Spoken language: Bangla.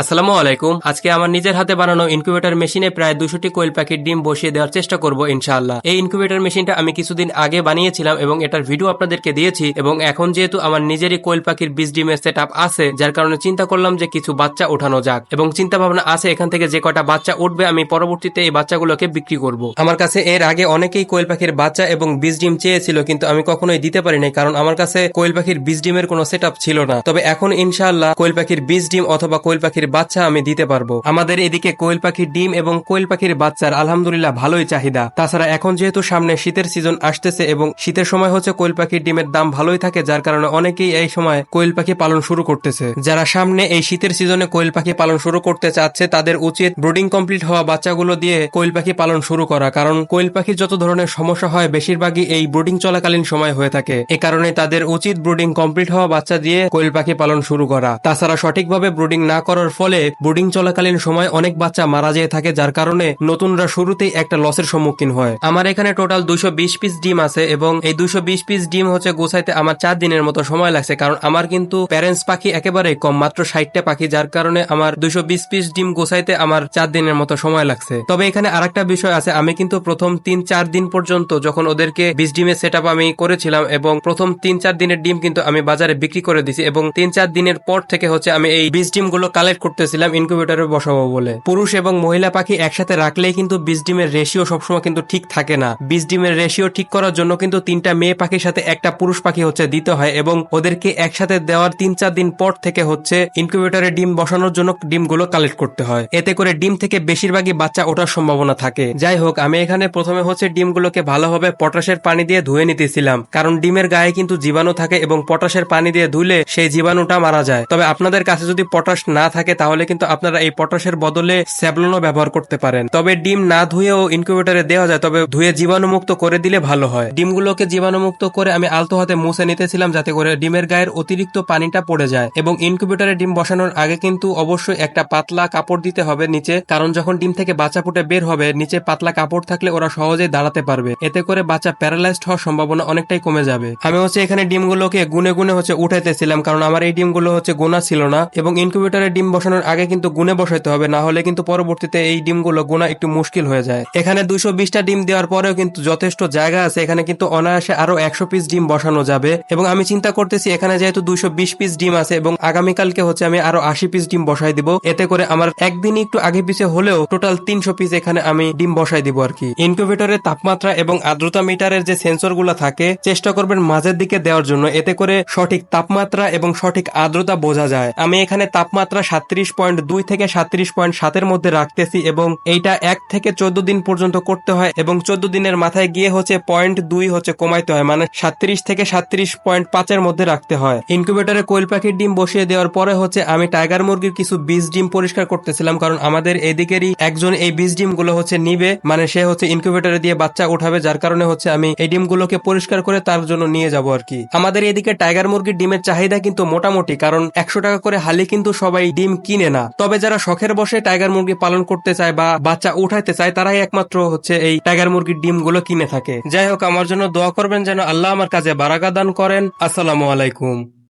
আসসালামু আলাইকুম। আজকে আমার নিজের হাতে বানানো ইনকিউবেটর মেশিনে প্রায় দুশোটি কোয়েল পাখির ডিম বসিয়ে দেওয়ার চেষ্টা করব ইনশাআল্লাহ। এই ইনকিউবেটর মেশিনটা আমি কিছুদিন আগে বানিয়েছিলাম এবং এটার ভিডিও আপনাদেরকে দিয়েছি এবং এখন যেহেতু আমার নিজেরই কোয়েল পাখির বীজ ডিমের সেট আছে, যার কারণে চিন্তা করলাম যে কিছু বাচ্চা ওঠানো যাক এবং চিন্তা ভাবনা আছে এখান থেকে যে কটা বাচ্চা উঠবে আমি পরবর্তীতে এই বাচ্চাগুলোকে বিক্রি করব। আমার কাছে এর আগে অনেকেই কোয়েল পাখির বাচ্চা এবং বীজ ডিম চেয়েছিল কিন্তু আমি কখনোই দিতে পারি নাই কারণ আমার কাছে কোয়েল পাখির বীজ ডিমের কোনো সেট ছিল না। তবে এখন ইনশাআল্লাহ কোয়েল পাখির বীজ ডিম অথবা কোয়েল পাখির বাচ্চা আমি দিতে পারব। আমাদের এদিকে কোয়েল পাখির ডিম এবং কোয়েল পাখির বাচ্চার আলহামদুলিল্লাহ ভালোই চাহিদা। তাছাড়া এখন যেহেতু সামনে শীতের সিজন আসতেছে এবং শীতের সময় হচ্ছে কোয়েল পাখির ডিমের দাম ভালোই থাকে, যার কারণে অনেকেই এই সময় কোয়েল পাখি পালন শুরু করতেছে। যারা সামনে এই শীতের সিজনে কোয়েল পাখি পালন শুরু করতে চাচ্ছে, তাদের উচিত ব্রুডিং কমপ্লিট হওয়া বাচ্চাগুলো দিয়ে কোয়েল পাখি পালন শুরু করা, কারণ কোয়েল পাখির যত ধরনের সমস্যা হয়, বেশিরভাগই এই ব্রুডিং চলাকালীন সময় হয়ে থাকে। এ কারণে তাদের উচিত ব্রুডিং কমপ্লিট হওয়া বাচ্চা দিয়ে কোয়েল পাখি পালন শুরু করা। তাছাড়া সঠিকভাবে ব্রুডিং না করার ফলে বোর্ডিং চলাকালীন সময় অনেক বাচ্চা মারা যেয়ে থাকে, যার কারণে নতুনরা শুরুতেই একটা লসের সম্মুখীন হয়। আমার এখানে টোটাল বিশ পিস ডিম আছে এবং এই বিশ পিস ডিম হচ্ছে গোছাইতে আমার চার দিনের মতো সময় লাগছে, কারণ আমার কিন্তু প্যারেন্টস পাখি একেবারে কম, মাত্র ষাটটা পাখি, যার কারণে আমার দুইশো বিশ পিস ডিম গোছাইতে আমার চার দিনের মতো সময় লাগছে। তবে এখানে আরেকটা বিষয় আছে, আমি কিন্তু প্রথম তিন চার দিন পর্যন্ত যখন ওদেরকে বিশ ডিমের সেট আমি করেছিলাম এবং প্রথম তিন চার দিনের ডিম কিন্তু আমি বাজারে বিক্রি করে দিছি এবং তিন চার দিনের পর থেকে হচ্ছে আমি এই বিশ ডিমগুলো কালেক্ট করতেছিলাম ইনকিউবেটরে বসাবো বলে। পুরুষ এবং মহিলা পাখি একসাথে রাখলেই কিন্তু বিশ ডিমের রেশিও সবসময় কিন্তু ঠিক থাকে না। বিশ ডিমের রেশিও ঠিক করার জন্য কিন্তু তিনটা মেয়ে পাখির সাথে একটা পুরুষ পাখি হচ্ছে দিতে হয় এবং ওদেরকে একসাথে দেওয়ার তিন চার দিন পর থেকে হচ্ছে ইনকিউবেটরে ডিম বসানোর জন্য ডিমগুলো কালেক্ট করতে হয়। এতে করে ডিম থেকে বেশিরভাগই বাচ্চা ওঠার সম্ভাবনা থাকে। যাই হোক, আমি এখানে প্রথমে হচ্ছে ডিমগুলোকে ভালোভাবে পটাশের পানি দিয়ে ধুয়ে নিতেছিলাম। কারণ ডিমের গায়ে কিন্তু জীবাণু থাকে এবং পটাশের পানি দিয়ে ধুলে সেই জীবাণুটা মারা যায়। তবে আপনাদের কাছে যদি পটাশ না থাকে তাহলে কিন্তু আপনারা এই পটাশের বদলে স্যাবলনও ব্যবহার করতে পারেন। তবে ডিম না ধুয়েও ইনকিউবেটরে দেওয়া যায়, তবে ধুয়ে জীবাণুমুক্ত করে দিলে ভালো হয়। ডিমগুলোকে জীবাণুমুক্ত করে আমি আলতো হাতে মুছে নিতেছিলাম যাতে করে ডিমের গায়ের অতিরিক্ত পানিটা পড়ে যায়। এবং ইনকিউবেটরে ডিম বসানোর আগে কিন্তু অবশ্যই একটা পাতলা কাপড় দিতে হবে নিচে, কারণ যখন ডিম থেকে বাচ্চা ফুটে বের হবে, নিচে পাতলা কাপড় থাকলে ওরা সহজেই দাঁড়াতে পারবে। এতে করে বাচ্চা প্যারালাইজড হওয়ার সম্ভাবনা অনেকটাই কমে যাবে। আমি হচ্ছে এখানে ডিমগুলোকে গুনে গুনে হচ্ছে উঠাইতেছিলাম, কারণ আমার এই ডিমগুলো হচ্ছে গোনা ছিল না, এবং ইনকিউবেটরে ডিম বসানোর আগে কিন্তু গুনে বসাইতে হবে, না হলে কিন্তু পরবর্তীতে এই ডিমগুলো গোনা একটু মুশকিল হয়ে যায়। এখানে দুইশো বিশটা ডিম দেওয়ার পরেও কিন্তু যথেষ্ট জায়গা আছে, এখানে কিন্তু অনায়াসে আরও একশো পিস ডিম বসানো যাবে। এবং আমি চিন্তা করতেছি, এখানে যেহেতু দুইশো বিশ পিস ডিম আছে এবং আগামীকালকে হচ্ছে আমি আরও আশি পিস ডিম বসাই দিব, এতে করে আমার একদিন একটু আগে পিছে হলেও টোটাল তিনশো পিস এখানে আমি ডিম বসাই দিব আর কি। ইনকিউবেটরের তাপমাত্রা এবং আর্দ্রতা মিটারের যে সেন্সর থাকে, চেষ্টা করবেন মাঝের দিকে দেওয়ার জন্য, এতে করে সঠিক তাপমাত্রা এবং সঠিক আর্দ্রতা বোঝা যায়। আমি এখানে তাপমাত্রা সাত্রিশ পয়েন্ট দুই থেকে সাত্রিশ পয়েন্ট সাতের মধ্যে রাখতেছি এবং এইটা এক থেকে চোদ্দ দিন পর্যন্ত করতে হয় এবং চোদ্দ দিনের মাথায় গিয়ে হচ্ছে পয়েন্ট দুই হচ্ছে কমাইতে হয় মানে সাত্রিশ থেকে সাত্রিশ পয়েন্ট পাঁচের মধ্যে রাখতে হয়। ইনকিউবেটরে কোয়েল পাখির ডিম বসিয়ে দেওয়ার পরে হচ্ছে আমি টাইগার মুরগির কিছু বীজ ডিম পরিষ্কার করতেছিলাম, কারণ আমাদের এদিকেরই একজন এই বীজ ডিমগুলো হচ্ছে নিবে মানে সে হচ্ছে ইনকিউবেটরে দিয়ে বাচ্চা উঠাবে, যার কারণে হচ্ছে আমি এই ডিমগুলোকে পরিষ্কার করে তার জন্য নিয়ে যাব আর কি। আমাদের এদিকে টাইগার মুরগির ডিমের চাহিদা কিন্তু মোটামুটি, কারণ একশো টাকা করে হালি কিন্তু সবাই ডিম কিনে না। তবে যারা শখের বসে টাইগার মুরগি পালন করতে চায় বা বাচ্চা উঠাইতে চায়, তারাই একমাত্র হচ্ছে এই টাইগার মুরগির ডিমগুলো কিনে থাকে। যাই হোক, আমার জন্য দোয়া করবেন যেন আল্লাহ আমার কাজে বারাগা দান করেন। আসসালামু আলাইকুম।